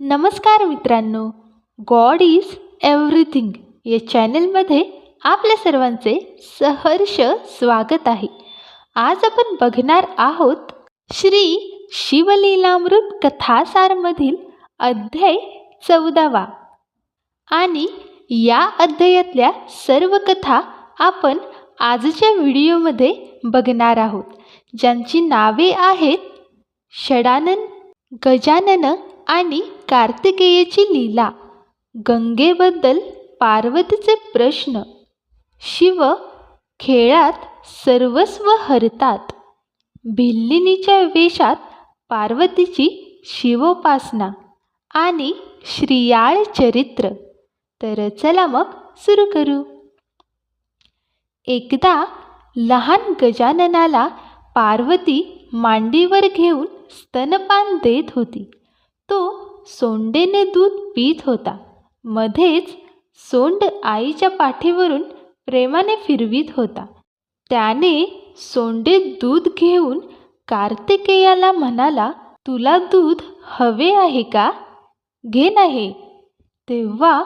नमस्कार मित्रांनो God is everything या चॅनलमध्ये आपल्या सर्वांचे सहर्ष स्वागत आहे. आज आपण बघणार आहोत श्री शिवलीलामृत कथासारमधील अध्याय चौदावा आणि या अध्यायातल्या सर्व कथा आपण आजच्या व्हिडिओमध्ये बघणार आहोत. ज्यांची नावे आहेत षडानन गजानन आणि कार्तिकेयची लीला गंगेबद्दल पार्वतीचे प्रश्न. शिव खेळात सर्वस्व हरतात. भिल्लिनीच्या वेशात पार्वतीची शिवोपासना आणि श्रियाळ चरित्र. तर चला मग सुरू करू. एकदा लहान गजाननाला पार्वती मांडीवर घेऊन स्तनपान देत होती. तो सोंडेने दूध पीत होता. मध्येच सोंड आईच्या पाठीवरून प्रेमाने फिरवीत होता. त्याने सोंडे दूध घेऊन कार्तिकेयाला म्हणाला तुला दूध हवे आहे का? घे नाही. तेव्हा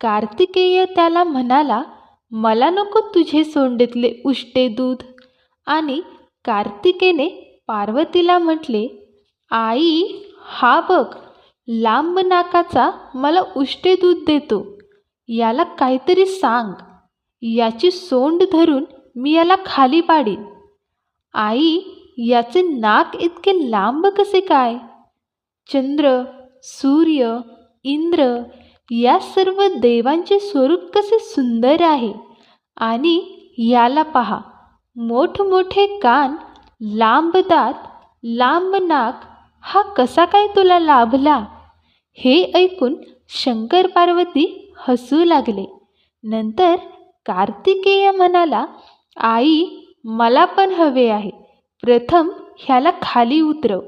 कार्तिकेय त्याला म्हणाला मला नको तुझे सोंडेतले उष्टे दूध. आणि कार्तिकेने पार्वतीला म्हटले आई हा बघ लांब नाकाचा मला उष्टे दूध देतो. याला काहीतरी सांग. याची सोंड धरून मी याला खाली पाडीन. आई याचे नाक इतके लांब कसे काय? चंद्र सूर्य इंद्र या सर्व देवांचे स्वरूप कसे सुंदर आहे. आणि याला पहा. मोठमोठे कान लांब दात लांब नाक हा कसा काय तुला लाभला? हे ऐकून शंकर पार्वती हसू लागले. नंतर कार्तिकेय म्हणाला आई मला पण हवे आहे. प्रथम ह्याला खाली उतरव.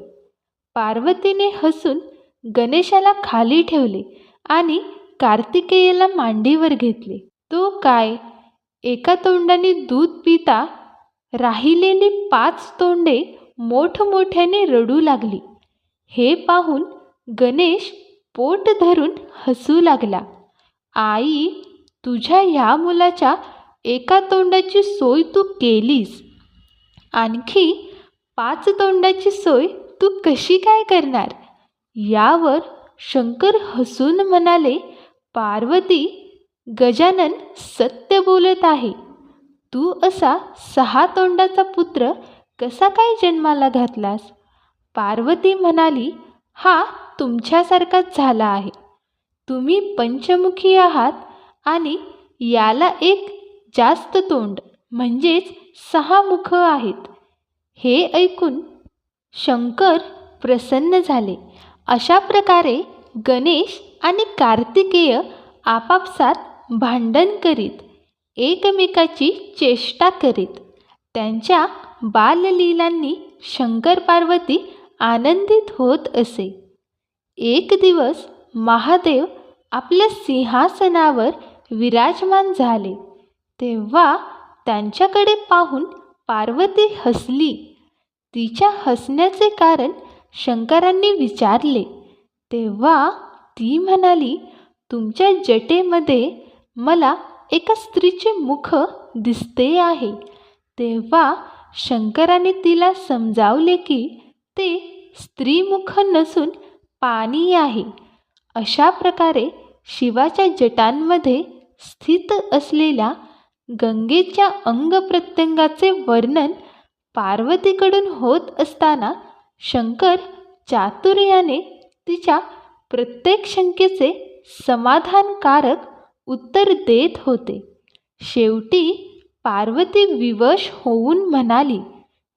पार्वतीने हसून गणेशाला खाली ठेवले आणि कार्तिकेयला मांडीवर घेतले. तो काय? एका तोंडाने दूध पिता राहिलेली पाच तोंडे मोठमोठ्याने रडू लागली. हे पाहून गणेश पोट धरून हसू लागला. आई तुझ्या ह्या मुलाच्या एका तोंडाची सोय तू केलीस. आणखी पाच तोंडाची सोय तू कशी काय करणार? यावर शंकर हसून म्हणाले पार्वती गजानन सत्य बोलत आहे. तू असा सहा तोंडाचा पुत्र कसा काय जन्माला घातलास? पार्वती म्हणाली हा तुमच्यासारखाच झाला आहे. तुम्ही पंचमुखी आहात आणि याला एक जास्त तोंड म्हणजेच सहा मुख आहेत. हे ऐकून शंकर प्रसन्न झाले. अशा प्रकारे गणेश आणि कार्तिकेय आपापसात भांडण करीत एकमेकाची चेष्टा करीत. त्यांच्या बाललीलांनी शंकर पार्वती आनंदित होत असे. एक दिवस महादेव आपल्या सिंहासनावर विराजमान झाले. तेव्हा त्यांच्याकडे पाहून पार्वती हसली. तिच्या हसण्याचे कारण शंकरांनी विचारले. तेव्हा ती म्हणाली तुमच्या जटेमध्ये मला एका स्त्रीचे मुख दिसते आहे. तेव्हा शंकराने तिला समजावले की ते स्त्रीमुख नसून पाणी आहे. अशा प्रकारे शिवाच्या जटांमध्ये स्थित असलेल्या गंगेच्या अंगप्रत्यंगाचे वर्णन पार्वतीकडून होत असताना शंकर चातुर्याने तिच्या प्रत्येक शंकेचे समाधानकारक उत्तर देत होते. शेवटी पार्वती विवश होऊन म्हणाली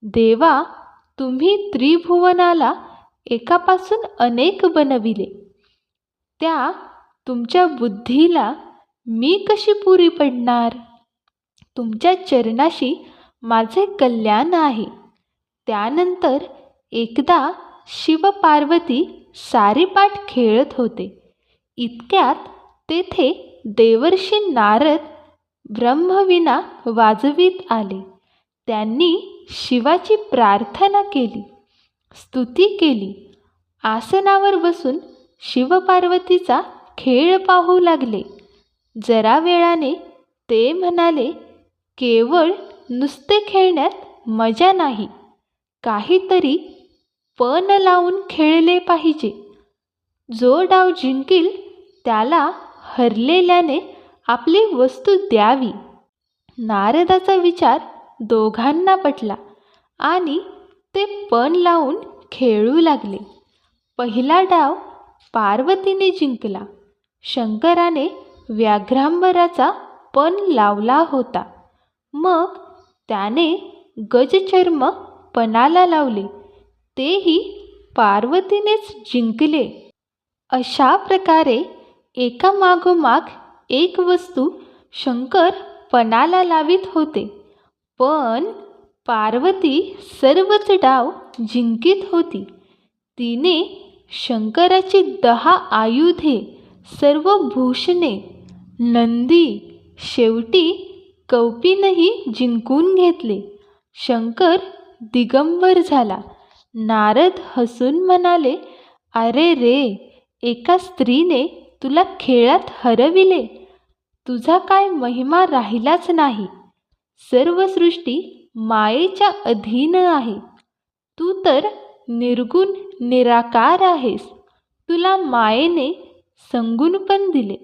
देवा तुम्ही त्रिभुवनाला एकापासून अनेक बनविले. त्या तुमच्या बुद्धीला मी कशी पुरी पडणार? तुमच्या चरणाशी माझे कल्याण आहे. त्यानंतर एकदा शिवपार्वती सारीपाठ खेळत होते. इतक्यात तेथे देवर्षी नारद ब्रह्मविना वाजवीत आले. त्यांनी शिवाची प्रार्थना केली. स्तुती केली. आसनावर बसून शिवपार्वतीचा खेळ पाहू लागले. जरा वेळाने ते म्हणाले केवळ नुसते खेळण्यात मजा नाही. काहीतरी पण लावून खेळले पाहिजे. जो डाव जिंकील त्याला हरलेल्याने आपली वस्तू द्यावी. नारदाचा विचार दोघांना पटला आणि ते पण लावून खेळू लागले. पहिला डाव पार्वतीने जिंकला. शंकराने व्याघ्रांबराचा पण लावला होता. मग त्याने गजचर्म पणाला लावले. तेही पार्वतीनेच जिंकले. अशा प्रकारे एका मागोमाग एक वस्तू शंकर पणाला लावित होते. पण पार्वती सर्वच डाव जिंकीत होती. तिने शंकराची दहा आयुधे सर्व भूषणे नंदी शेवटी कौपीनही जिंकून घेतले. शंकर दिगंबर झाला. नारद हसून म्हणाले अरे रे एका स्त्रीने तुला खेळात हरविले. तुझा काय महिमा राहिलाच नाही. सर्व सृष्टी मायेच्या अधीन आहे. तू तर निर्गुण निराकार आहेस. तुला मायेने संगून पण दिले.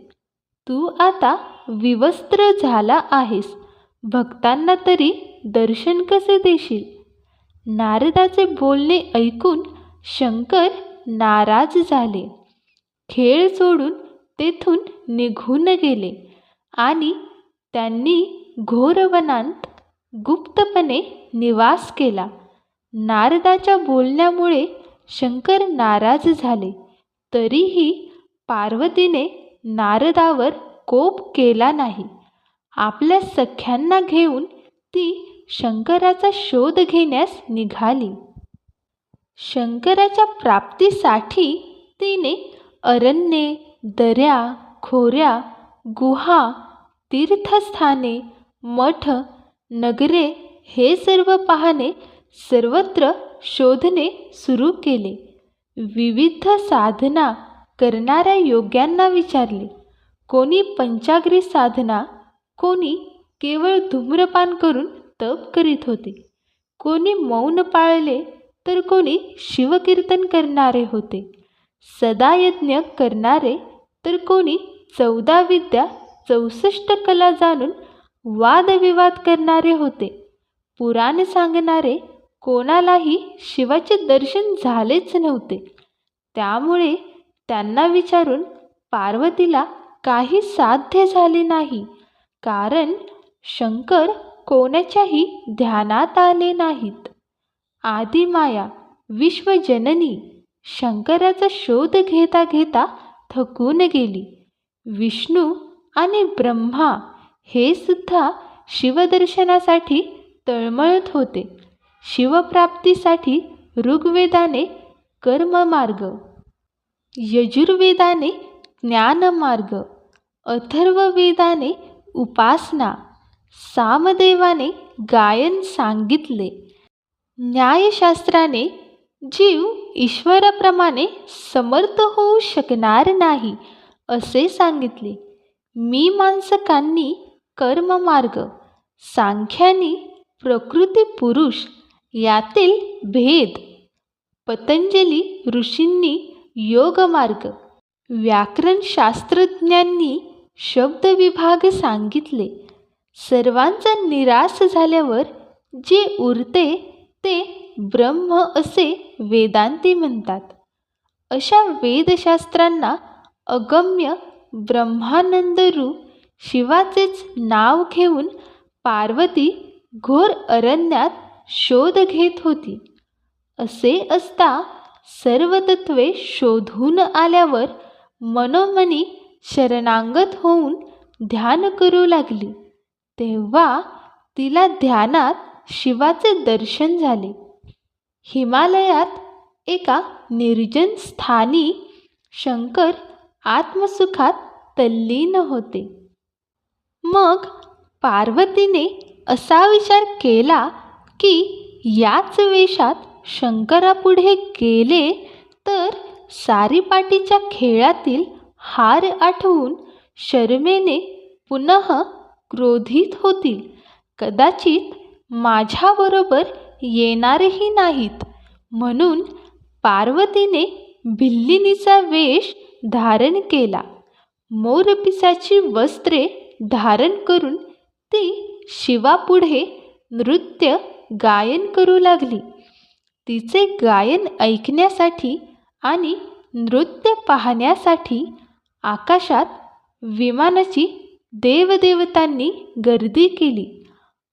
तू आता विवस्त्र झाला आहेस. भक्तांना तरी दर्शन कसे देशील? नारदाचे बोलणे ऐकून शंकर नाराज झाले. खेळ सोडून तेथून निघून गेले आणि त्यांनी घोरवनांत गुप्तपणे निवास केला. नारदाच्या बोलण्यामुळे शंकर नाराज झाले. तरीही पार्वतीने नारदावर कोप केला नाही. आपल्या सख्यांना घेऊन ती शंकराचा शोध घेण्यास निघाली. शंकराच्या प्राप्तीसाठी तिने अरण्ये दऱ्या खोऱ्या गुहा तीर्थस्थाने मठ नगरे हे सर्व पाहणे सर्वत्र शोधणे सुरू केले. विविध साधना करणाऱ्या योग्यांना विचारले. कोणी पंचाग्री साधना कोणी केवळ धूम्रपान करून तप करीत होते. कोणी मौन पाळले तर कोणी शिवकीर्तन करणारे होते. सदायज्ञ करणारे तर कोणी चौदा विद्या चौसष्ट कला जाणून वादविवाद करणारे होते. पुराण सांगणारे कोणालाही शिवाचे दर्शन झालेच नव्हते. त्यामुळे त्यांना विचारून पार्वतीला काही साध्य झाले नाही. कारण शंकर कोणाच्याही ध्यानात आले नाहीत. आदिमाया विश्वजननी शंकराचा शोध घेता घेता थकून गेली. विष्णू आणि ब्रह्मा हे सुद्धा शिवदर्शनासाठी तळमळत होते. शिवप्राप्तीसाठी ऋग्वेदाने कर्ममार्ग यजुर्वेदाने ज्ञानमार्ग अथर्ववेदाने उपासना सामदेवाने गायन सांगितले. न्यायशास्त्राने जीव ईश्वराप्रमाणे समर्थ होऊ शकणार नाही असे सांगितले. मी माणसकांनी कर्ममार्ग. सांख्यानी प्रकृती पुरुष यातील भेद. पतंजली ऋषींनी योगमार्ग. व्याकरणशास्त्रज्ञांनी शब्दविभाग सांगितले. सर्वांचा निराश झाल्यावर जे उरते ते ब्रह्म असे वेदांती म्हणतात. अशा वेदशास्त्रांना अगम्य ब्रह्मानंदरूप शिवाचेच नाव घेऊन पार्वती घोर अरण्यात शोध घेत होती. असे असता सर्व तत्वे शोधून आल्यावर मनोमनी शरणांगत होऊन ध्यान करू लागली. तेव्हा तिला ध्यानात शिवाचे दर्शन झाले. हिमालयात एका निर्जन स्थानी शंकर आत्मसुखात तल्लीन होते. मग पार्वतीने असा विचार केला की याच वेशात शंकरापुढे गेले तर सारीपाटीच्या खेळातील हार आठवून शर्मेने पुनः क्रोधित होतील. कदाचित माझ्याबरोबर येणारही नाहीत. म्हणून पार्वतीने भिल्लिनीचा वेश धारण केला. मोरपिसाची वस्त्रे धारण करून ती शिवापुढे नृत्य गायन करू लागली. तिचे गायन ऐकण्यासाठी आणि नृत्य पाहण्यासाठी आकाशात विमानाची देवदेवतांनी गर्दी केली.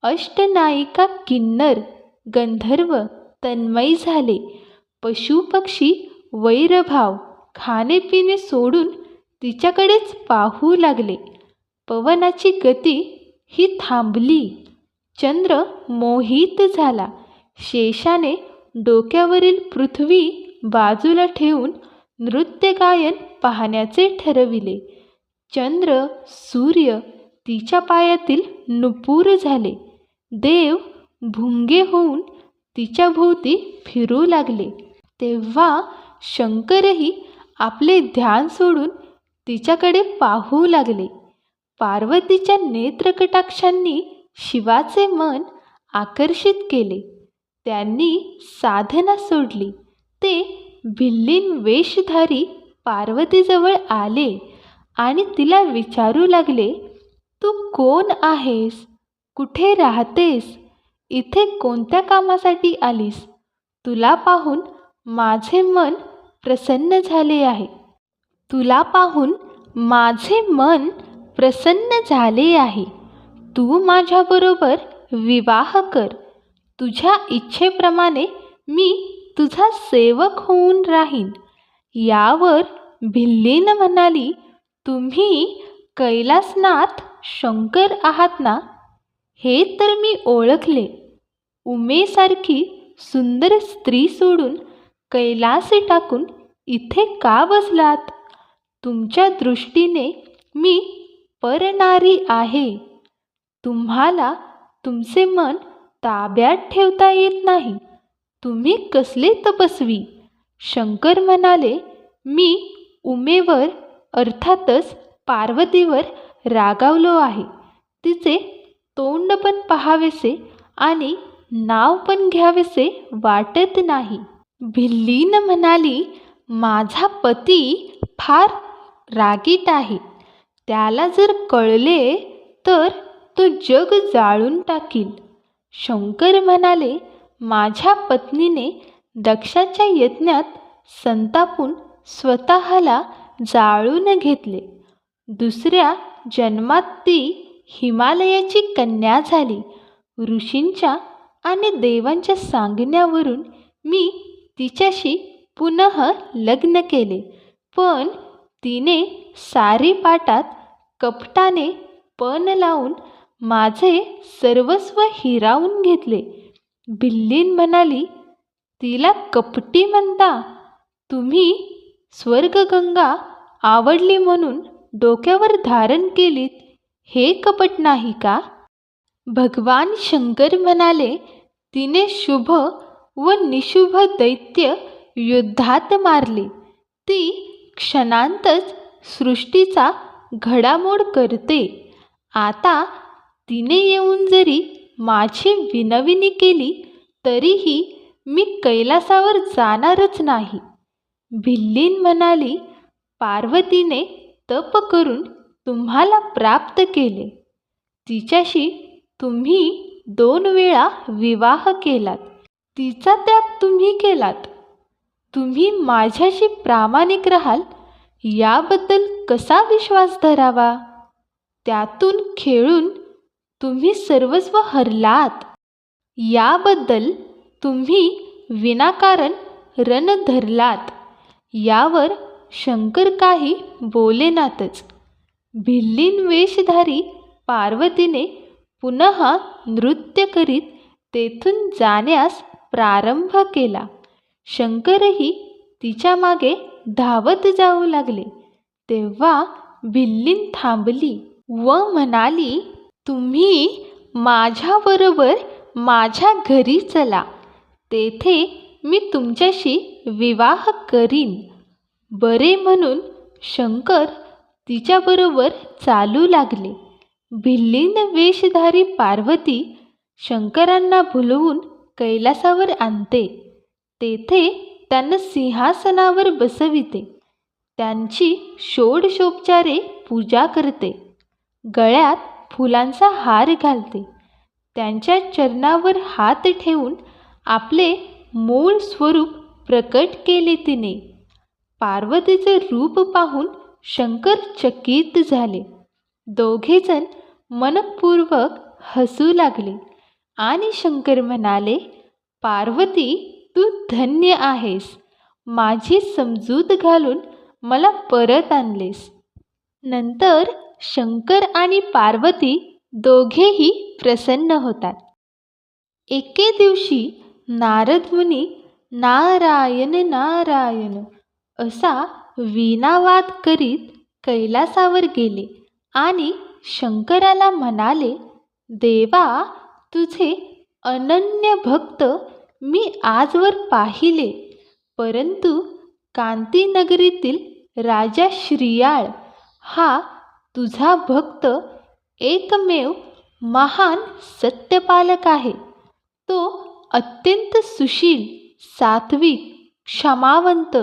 अष्टनायिका किन्नर गंधर्व तन्मयी झाले. पशुपक्षी वैरभाव खाणेपिणे सोडून तिच्याकडेच पाहू लागले. पवनाची गती ही थांबली. चंद्र मोहित झाला. शेषाने डोक्यावरील पृथ्वी बाजूला ठेवून नृत्यगायन पाहण्याचे ठरविले. चंद्र सूर्य तिच्या पायातील नुपूर झाले. देव भुंगे होऊन तिच्या भोवती फिरू लागले. तेव्हा शंकरही आपले ध्यान सोडून तिच्याकडे पाहू लागले. पार्वतीच्या नेत्रकटाक्षांनी शिवाचे मन आकर्षित केले. त्यांनी साधना सोडली. ते भिल्लीन वेशधारी पार्वतीजवळ आले आणि तिला विचारू लागले तू कोण आहेस? कुठे राहतेस? इथे कोणत्या कामासाठी आलीस? तुला पाहून माझे मन प्रसन्न झाले आहे. तुला पाहून माझे मन प्रसन्न झाले आहे. तू माझ्याबरोबर विवाह कर. तुझ्या इच्छेप्रमाणे मी तुझा सेवक होऊन राहीन. यावर भिल्लीनं म्हणाली तुम्ही कैलासनाथ शंकर आहात ना? हे तर मी ओळखले. उमेसारखी सुंदर स्त्री सोडून कैलासी टाकून इथे का बसलात? तुमच्या दृष्टीने मी परणारी आहे. तुम्हाला तुमचे मन ताब्यात ठेवता येत नाही. तुम्ही कसले तपस्वी? शंकर म्हणाले मी उमेवर अर्थातच पार्वतीवर रागावलो आहे. तिचे तोंड पण पहावेसे आणि नाव पण घ्यावेसे वाटत नाही भिल्लीनं म्हणाली माझा पती फार रागीट आहे. त्याला जर कळले तर तो जग जाळून टाकील. शंकर म्हणाले माझ्या पत्नीने दक्षाच्या यज्ञात संतापून स्वतःला जाळून घेतले. दुसऱ्या जन्मात ती हिमालयाची कन्या झाली. ऋषींच्या आणि देवांच्या सांगण्यावरून मी तिच्याशी पुनः लग्न केले. पण तिने सारी पाटात कपटाने पण लावून माझे सर्वस्व हिरावून घेतले. बिल्लीन म्हणाली तिला कपटी म्हणता तुम्ही स्वर्गगंगा आवडली म्हणून डोक्यावर धारण केलीत हे कपट नाही का? भगवान शंकर म्हणाले तिने शुभ व निशुभ दैत्य युद्धात मारले. ती क्षणांतच सृष्टीचा घडामोड करते. आता तिने येऊन जरी माझी विनविनी केली तरीही मी कैलासावर जाणारच नाही. भिल्लीन म्हणाली पार्वतीने तप करून तुम्हाला प्राप्त केले. तिच्याशी तुम्ही दोन वेळा विवाह केलात. तिचा त्याग तुम्ही केलात. तुम्ही माझ्याशी प्रामाणिक राहाल याबद्दल कसा विश्वास धरावा? त्यातून खेळून तुम्ही सर्वस्व हरलात. याबद्दल तुम्ही विनाकारण रण धरलात. यावर शंकर काही बोलेनातच भिल्लीन वेशधारी पार्वतीने पुन्हा नृत्य करीत तेथून जाण्यास प्रारंभ केला. शंकरही तिच्यामागे धावत जाऊ लागले. तेव्हा भिल्लीन थांबली व म्हणाली तुम्ही माझ्याबरोबर माझ्या घरी चला. तेथे मी तुमच्याशी विवाह करीन. बरे म्हणून शंकर तिच्याबरोबर चालू लागले. भिल्लीन वेशधारी पार्वती शंकरांना भुलवून कैलासावर आणते. तेथे त्यांना सिंहासनावर बसविते. त्यांची षोडशोपचारे पूजा करते. गळ्यात फुलांचा हार घालते. त्यांच्या चरणावर हात ठेवून आपले मूळ स्वरूप प्रकट केले तिने. पार्वतीचे रूप पाहून शंकर चकित झाले. दोघेजण मनपूर्वक हसू लागले आणि शंकर म्हणाले पार्वती तू धन्य आहेस. माझी समजूत घालून मला परत आणलेस. नंतर शंकर आणि पार्वती दोघेही प्रसन्न होतात. एके दिवशी नारद मुनी नारायण नारायण असा वीणावाद करीत कैलासावर गेले आणि शंकराला म्हणाले देवा तुझे अनन्य भक्त मी आजवर पाहिले. परंतु कांतीनगरीतील राजा श्रियाळ हा तुझा भक्त एकमेव महान सत्यपालक आहे. तो अत्यंत सुशील सात्विक क्षमावंत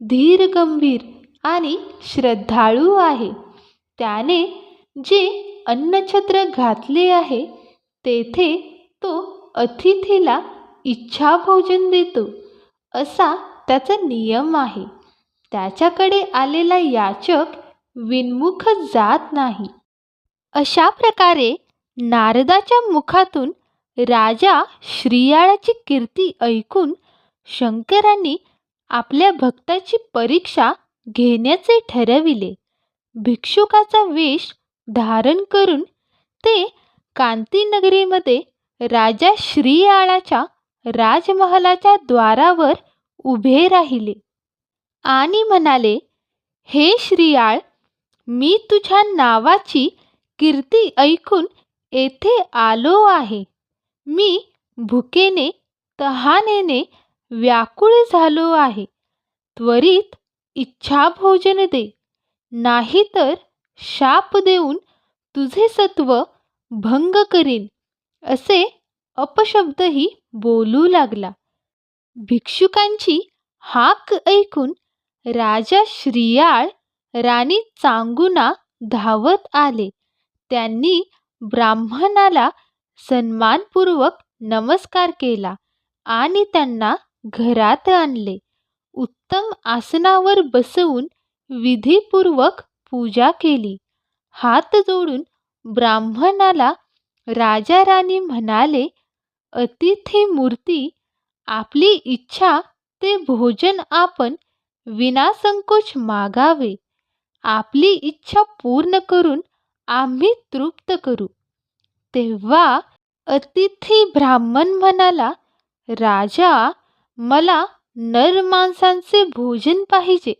धीरगंभीर आणि श्रद्धाळू आहे. त्याने जे अन्नछत्र घातले आहे तेथे तो अतिथीला इच्छा भोजन देतो. असा त्याचा नियम आहे. त्याच्याकडे आलेला याचक विनमुख जात नाही. अशा प्रकारे नारदाच्या मुखातून राजा श्रियाळाची कीर्ती ऐकून शंकरांनी आपल्या भक्ताची परीक्षा घेण्याचे ठरविले. भिक्षुकाचा वेश धारण करून ते कांतीनगरीमध्ये राजा श्रीयाळाच्या राजमहालाच्या द्वारावर उभे राहिले. आणि म्हणाले हे श्रीयाळ मी तुझ्या नावाची कीर्ती ऐकून येथे आलो आहे. मी भुकेने तहानेने व्याकुळ झालो आहे. त्वरित इच्छा भोजन दे. नाहीतर शाप देऊन तुझे सत्व भंग करीन. असे अपशब्दही बोलू लागला. भिक्षुकांची हाक ऐकून राजा श्रियाळ राणी चांगुना धावत आले. त्यांनी ब्राह्मणाला सन्मानपूर्वक नमस्कार केला आणि त्यांना घरात आणले. उत्तम आसनावर बसवून विधीपूर्वक पूजा केली. हात जोडून ब्राह्मणाला राजा राणी म्हणाले अतिथी मूर्ती आपली इच्छा ते भोजन आपण विनासंकोच मागावे. आपली इच्छा पूर्ण करून आम्ही तृप्त करू. तेव्हा अतिथी ब्राह्मण म्हणाला राजा मला नर माणसांचे भोजन पाहिजे.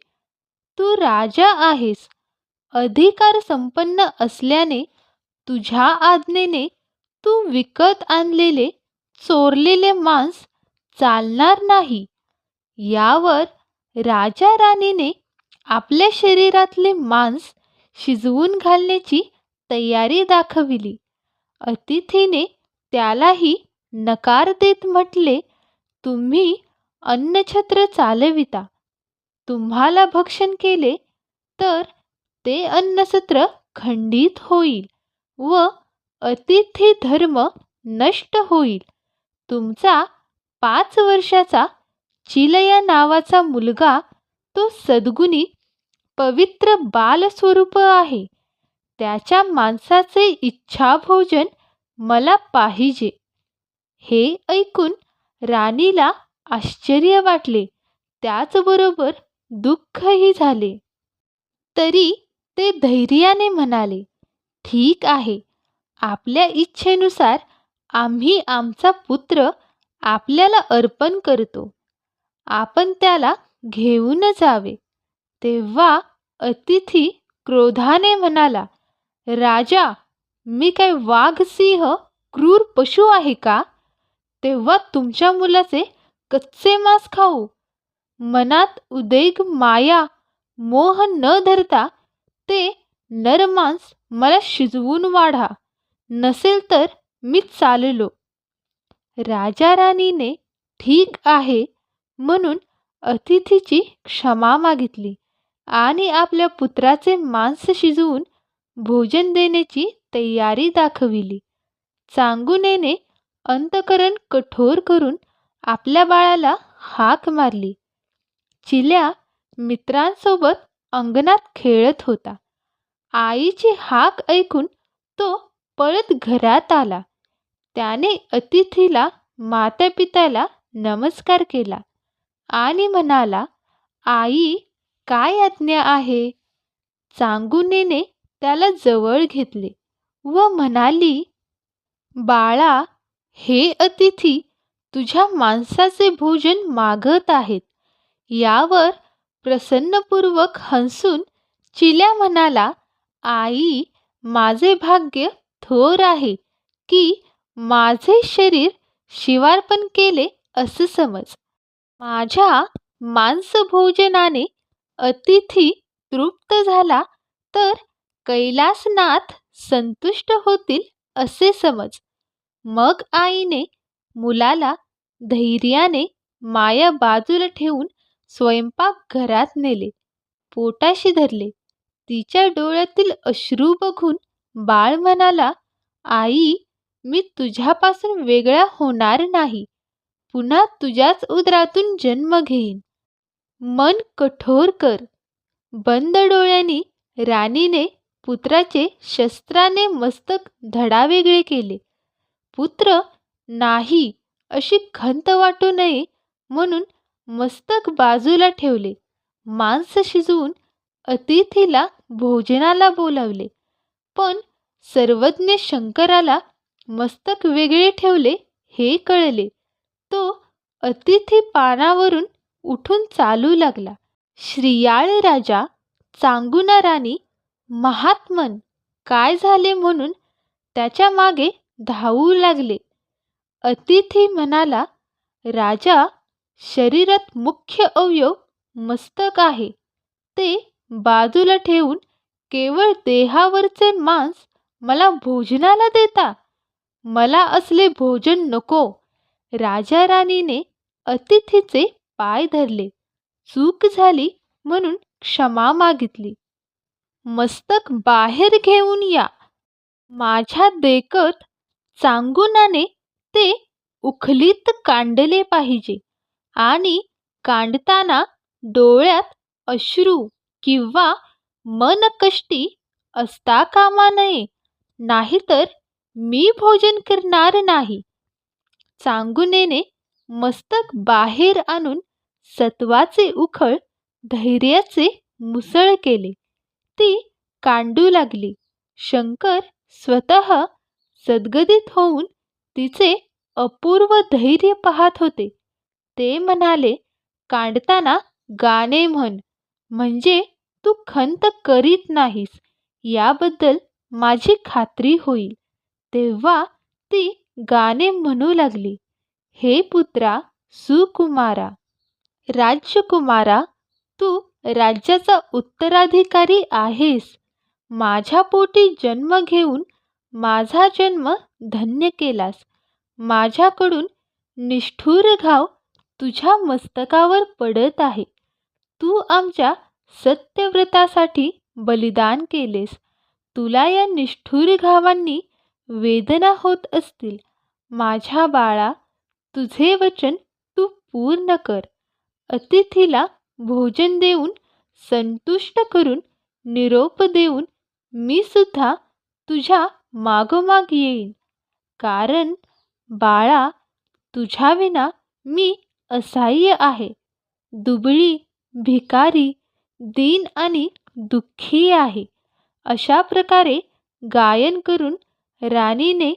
तू राजा आहेस. अधिकार संपन्न असल्याने तुझ्या आज्ञेने तू विकत आणलेले चोरलेले मांस चालणार नाही. यावर राजा राणीने आपल्या शरीरातले मांस शिजवून घालण्याची तयारी दाखविली. अतिथीने त्यालाही नकार देत म्हटले तुम्ही अन्नछत्र चालविता. तुम्हाला भक्षण केले तर ते अन्नसत्र खंडित होईल व अतिथी धर्म नष्ट होईल. तुमचा पाच वर्षाचा चिलया नावाचा मुलगा तो सद्गुणी पवित्र बालस्वरूप आहे. त्याच्या माणसाचे इच्छाभोजन मला पाहिजे. हे ऐकून राणीला आश्चर्य वाटले. त्याचबरोबर दुःखही झाले. तरी ते धैर्याने म्हणाले ठीक आहे. आपल्या इच्छेनुसार आम्ही आमचा पुत्र आपल्याला अर्पण करतो. आपण त्याला घेऊन जावे. तेव्हा अतिथी क्रोधाने म्हणाला राजा मी काय वाघ सिंह क्रूर पशु आहे का? तेव्हा तुमच्या मुलाचे कच्चे मांस खाऊ. मनात उदेग माया मोह न धरता ते नरमांस मला शिजवून वाढा. नसेल तर मी चाललो. राजा राणीने ठीक आहे म्हणून अतिथीची क्षमा मागितली आणि आपल्या पुत्राचे मांस शिजवून भोजन देण्याची तयारी दाखविली. चांगुनेने अंतकरण कठोर करून आपल्या बाळाला हाक मारली. चिल्या मित्रांसोबत अंगणात खेळत होता. आईची हाक ऐकून तो पळत घरात आला. त्याने अतिथीला मातापित्याला नमस्कार केला आणि म्हणाला आई काय आज्ञा आहे? चांगुनेने त्याला जवळ घेतले व म्हणाली बाळा हे अतिथी तुझ्या माणसाचे भोजन मागत आहेत. यावर प्रसन्नपूर्वक हंसून चिल्या म्हणाला आई माझे भाग्य थोर आहे की माझे शरीर शिवार्पण केले असं समज. माझ्या मांसभोजनाने अतिथी तृप्त झाला तर कैलासनाथ संतुष्ट होतील असे समज. मग आईने मुलाला धैर्याने माया बाजूला ठेवून स्वयंपाक घरात नेले. पोटाशी धरले. तिच्या डोळ्यातील अश्रू बघून बाळ म्हणाला आई मी तुझ्यापासून वेगळा होणार नाही. पुन्हा तुझ्याच उदरातून जन्म घेईन. मन कठोर कर. बंद डोळ्यांनी राणीने पुत्राचे शस्त्राने मस्तक धडावेगळे केले. पुत्र नाही अशी खंत वाटू नये म्हणून मस्तक बाजूला ठेवले. मांस शिजवून अतिथीला भोजनाला बोलावले. पण सर्वज्ञ शंकराला मस्तक वेगळे ठेवले हे कळले. तो अतिथी पानावरून उठून चालू लागला. श्रियाळ राजा चांगुना राणी महात्मन काय झाले म्हणून त्याच्यामागे धावू लागले. अतिथी म्हणाला राजा शरीरात मुख्य अवयव मस्तक आहे. ते बाजूला ठेवून केवळ देहावरचे मांस मला भोजनाला देता? मला असले भोजन नको. राजा राणीने अतिथीचे पाय धरले. चूक झाली म्हणून क्षमा मागितली. मस्तक बाहेर घेऊन या. माझ्या देखत चांगुनाने ते उखलीत कांडले पाहिजे आणि कांडताना डोळ्यात अश्रू किंवा मनकष्टी असता कामा नये. नाहीतर मी भोजन करणार नाही. चांगुनेने मस्तक बाहेर आणून सत्वाचे उखळ धैर्याचे मुसळ केले. ती कांडू लागली. शंकर स्वतः सद्गदित होऊन तिचे अपूर्व धैर्य पाहत होते. ते म्हणाले कांडताना गाणे म्हण. म्हणजे तू खंत करीत नाहीस. याबद्दल माझी खात्री होईल. तेव्हा ती गाणे म्हणू लागली हे पुत्रा सुकुमारा राजकुमारा तू राज्याचा उत्तराधिकारी आहेस. माझ्या पोटी जन्म घेऊन माझा जन्म धन्य केलास. माझ्याकडून निष्ठुर घाव तुझ्या मस्तकावर पडत आहे. तू आमच्या सत्यव्रतासाठी बलिदान केलेस. तुला या निष्ठुर घावांनी वेदना होत असतील. माझ्या बाळा तुझे वचन तू पूर्ण कर. अतिथीला भोजन देऊन संतुष्ट करून निरोप देऊन मी सुद्धा तुझ्या मागोमाग येईन. कारण बाळा तुझ्याविना मी असहाय्य आहे. दुबळी भिकारी दीन आणि दुःखी आहे. अशा प्रकारे गायन करून राणीने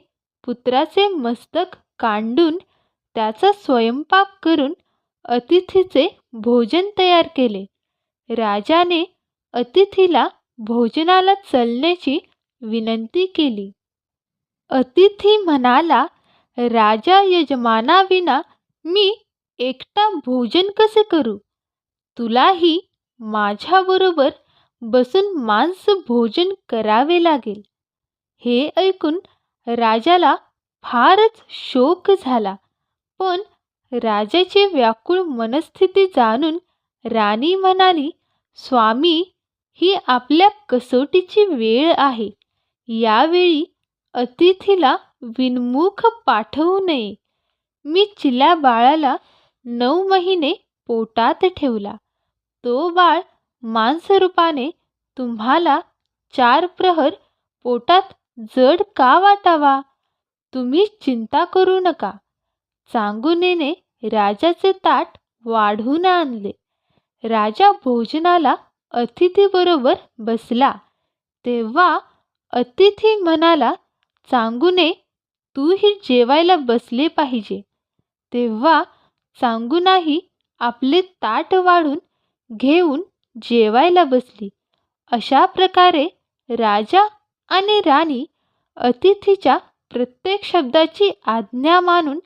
पुत्राचे मस्तक कांडून त्याचा स्वयंपाक करून अतिथीचे भोजन तयार केले. राजाने अतिथीला भोजनाला चलण्याची विनंती केली. अतिथी म्हणाला राजा यजमानाविना मी एकटा भोजन कसे करू? तुलाही माझ्याबरोबर बसून मांस भोजन करावे लागेल. हे ऐकून राजाला फारच शोक झाला. पण राजाची व्याकुळ मनस्थिती जाणून राणी म्हणाली स्वामी ही आपल्या कसोटीची वेळ आहे. यावेळी अतिथीला विनमुख पाठवू नये. मी चिल्या बाळाला नऊ महिने पोटात ठेवला. तो बाळ मांसरूपाने तुम्हाला चार प्रहर पोटात जड का वाटावा? तुम्ही चिंता करू नका. चांगुनेने राजाचे ताट वाढून आणले. राजा भोजनाला अतिथीबरोबर बसला. तेव्हा अतिथी म्हणाला चांगुने तूही जेवायला बसले पाहिजे. तेव्हा चांगुनाही आपले ताट वाढून घेऊन जेवायला बसली. अशा प्रकारे राजा आणि राणी अतिथीच्या प्रत्येक शब्दाची आज्ञा मानून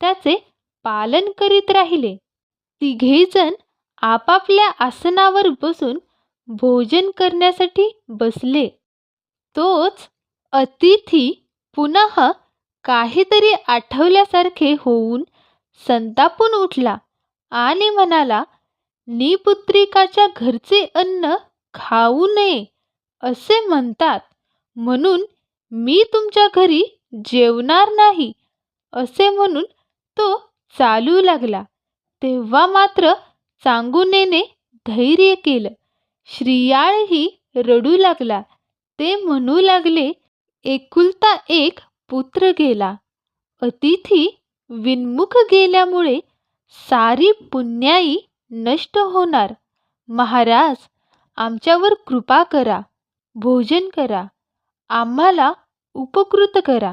त्याचे पालन करीत राहिले. तिघेजण आपापल्या आसनावर बसून भोजन करण्यासाठी बसले. तोच अतिथी पुन्हा काहीतरी आठवल्यासारखे होऊन संतापून उठला आणि म्हणाला निपुत्रिकाच्या घरचे अन्न खाऊ नये असे म्हणतात. म्हणून मी तुमच्या घरी जेवणार नाही असे म्हणून तो चालू लागला. तेव्हा मात्र चांगुनेने धैर्य केलं. श्रियाळही रडू लागला. ते म्हणू लागले एकुलता एक पुत्र गेला. अतिथी विनमुख गेल्यामुळे सारी पुण्याई नष्ट होणार. महाराज आमच्यावर कृपा करा भोजन करा. आम्हाला उपकृत करा.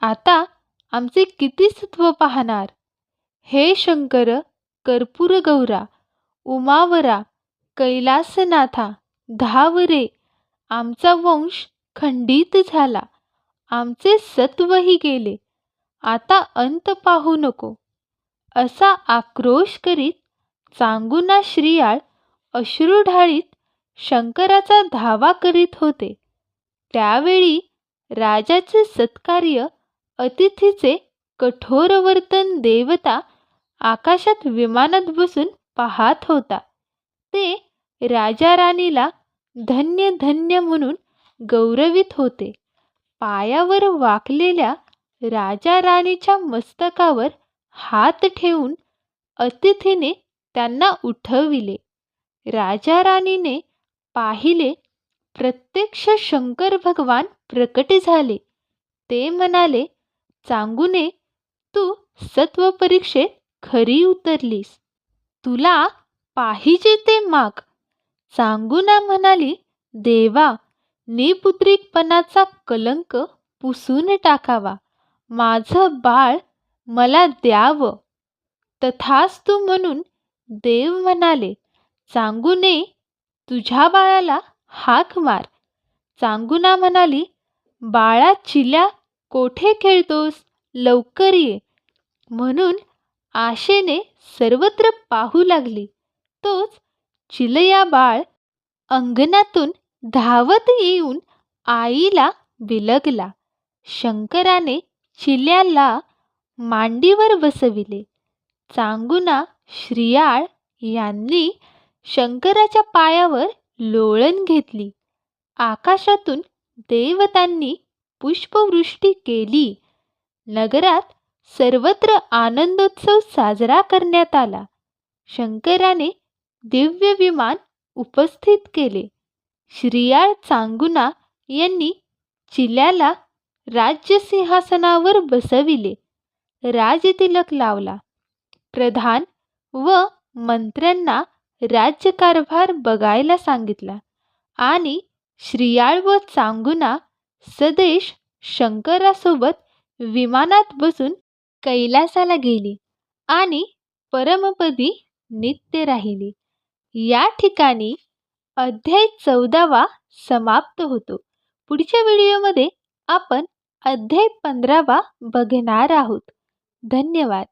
आता आमचे किती सत्व पाहणार? हे शंकर कर्पूर गौरा उमावरा कैलासनाथा धावरे आमचा वंश खंडित झाला. आमचे सत्वही गेले. आता अंत पाहू नको. असा आक्रोश करीत चांगुना श्रियाळ अश्रू ढाळीत शंकराचा धावा करीत होते. त्यावेळी राजाचे सत्कार्य अतिथीचे कठोर वर्तन देवता आकाशात विमानात बसून पाहत होता. ते राजा राणीला धन्य धन्य म्हणून गौरवित होते. पायावर वाकलेल्या राजा राणीच्या मस्तकावर हात ठेवून अतिथीने त्यांना उठविले. राजा राणीने पाहिले प्रत्यक्ष शंकर भगवान प्रकट झाले. ते म्हणाले चांगुने तू सत्व परीक्षेत खरी उतरलीस. तुला पाहिजे ते माग. चांगुना म्हणाली देवा निपुत्रिकपणाचा कलंक पुसून टाकावा. माझं बाळ मला द्यावं. तू म्हणून देव म्हणाले चांगुने तुझ्या बाळाला हाक मार. चांगुना म्हणाली बाळा चिल्या कोठे खेळतोस? लवकर ये. म्हणून आशेने सर्वत्र पाहू लागली. तोच चिलया बाळ अंगणातून धावत येऊन आईला बिलगला. शंकराने चिल्याला मांडीवर बसविले. चांगुना श्रियाळ यांनी शंकराच्या पायावर लोळण घेतली. आकाशातून देवतांनी पुष्पवृष्टी केली. नगरात सर्वत्र आनंदोत्सव साजरा करण्यात आला. शंकराने दिव्य विमान उपस्थित केले. श्रियाळ चांगुना यांनी चिल्याला राज्यसिंहासनावर बसविले. राजतिलक लावला. प्रधान व मंत्र्यांना राज्यकारभार बघायला सांगितला. आणि श्रियाळ व चांगुना सदेश शंकरासोबत विमानात बसून कैलासाला गेली आणि परमपदी नित्य राहिली. या ठिकाणी अध्याय चौदावा समाप्त होतो. पुढच्या व्हिडिओमध्ये आपण अध्याय पंधरावा बघणार आहोत. धन्यवाद.